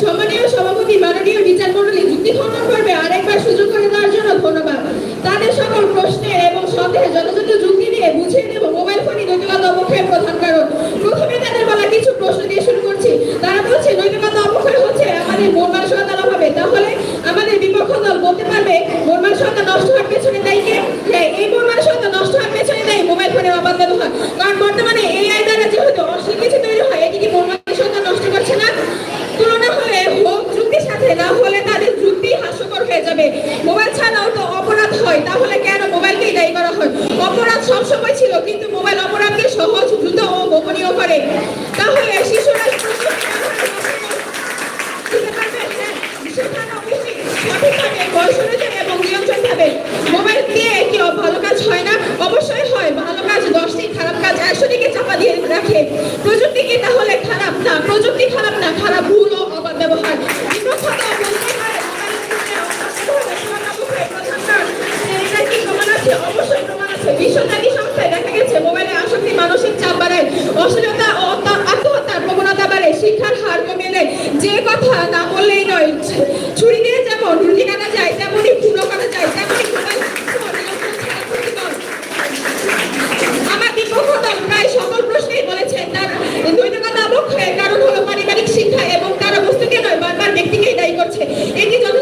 সম্মানীয় সভাপতি, মাননীয় বিচার মন্ডলী যুক্তি খণ্ডন করবে আরেকবার সুযোগ করে দেওয়ার জন্য ধন্যবাদ। তাদের সকল প্রশ্নের এবং সন্দেহে যথাযথ যুক্তি দিয়ে বুঝিয়ে দেব মোবাইল ফোনই নৈতিকতা অবক্ষয়ের প্রধান কারণ। প্রথমে তাদের বলা কিছু প্রশ্ন দিয়ে শুরু করছি তারা বলছে নৈতিকতা অবক্ষয় হচ্ছে আমাদের মন মানসিকতার অভাবে তাহলে আমাদের বিপক্ষ দল বলতে পারবে মন মানসিকতা নষ্ট হওয়ার পেছনে দায়ী কে হ্যাঁ, এই মন মানসিকতা নষ্ট হওয়ার পেছনে দায়ী মোবাইল ফোনের অবাধ ব্যবহার কারণ বর্তমানে এই আই দ্বারা যেহেতু অশ্লীল কিছু তৈরি হয় এটি কি মন মানসিকতা নষ্ট করছে না তুলনা হলে হোক যুক্তির সাথে না হলে তাদের যুক্তি হাস্যকর হয়ে যাবে মোবাইল ছাড়াও তো অপরাধ হয় তাহলে কেন মোবাইলকেই দায়ী করা হয় অপরাধ সবসময় ছিল, কিন্তু মোবাইল অপরাধকে সহজ, দ্রুত ও গোপনীয় করে। তাহলে শিশুরা সঠিকভাবে বয়স অনুযায়ী এবং নিয়ন্ত্রণভাবে মোবাইল দিয়ে কি ভালো কাজ হয় না অবশ্যই হয় ভালো কাজ দশটি খারাপ কাজ একশো দিকে চাপা দিয়ে রাখে প্রযুক্তি কি তাহলে খারাপ না প্রযুক্তি খারাপ না খারাপ ভুল ও ব্যবহার প্রমাণ আছে। সংস্থায় দেখা গেছে মোবাইলে আসক্তি, মানসিক চাপ বাড়ায় অশ্লীলতা ও আত্মহত্যার প্রবণতা বাড়ে, শিক্ষার হার দেয় যে কথা না বললেই নয়, ছুরি দিয়ে যেমন রুটি কাটা যায়, তেমনই খুনো করা যায়, তেমনই। আমার বিপক্ষ প্রায় সকল প্রশ্নেই বলেছেন, তার নৈতিকতা অবক্ষয়ের কারণ হলো পারিবারিক শিক্ষা এবং তারা বস্তুকে নয়, বারবার ব্যক্তিকেই দায়ী করছে এটি যথাযথ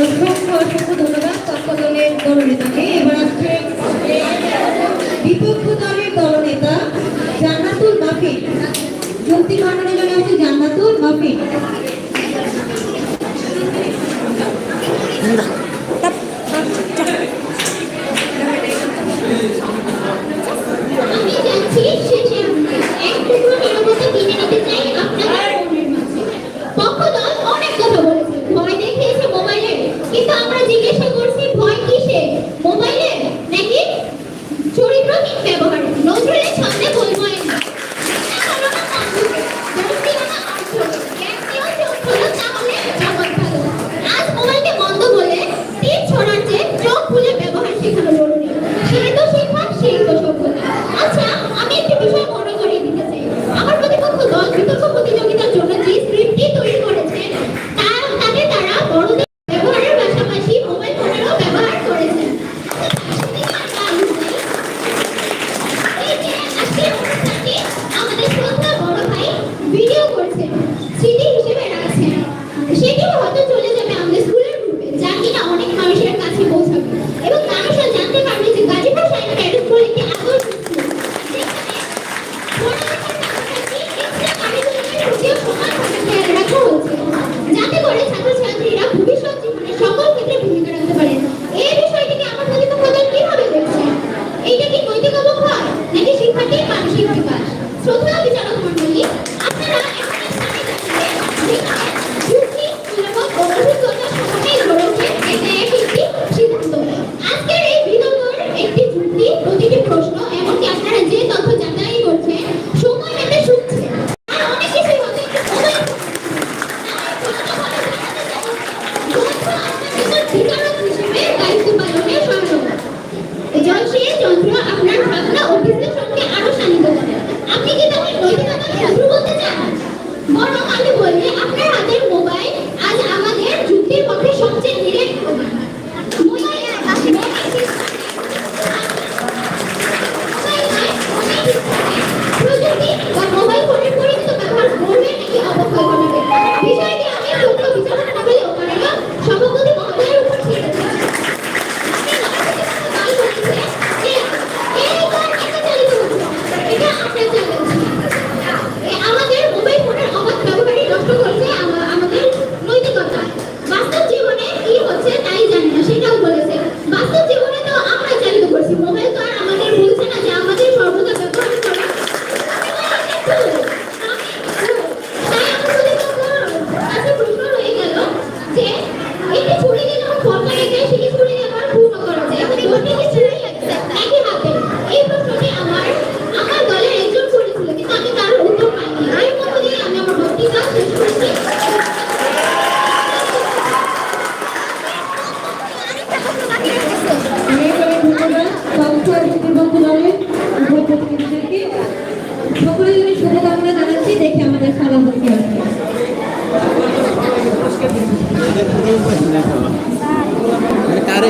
অসংখ্য অসংখ্য ধন্যবাদ। পক্ষ এবার বিপক্ষ দলের দলনেতা জান্নাতুল মাফি যুক্তি খণ্ডনের জন্য আসছে জান্নাতুল মাফিক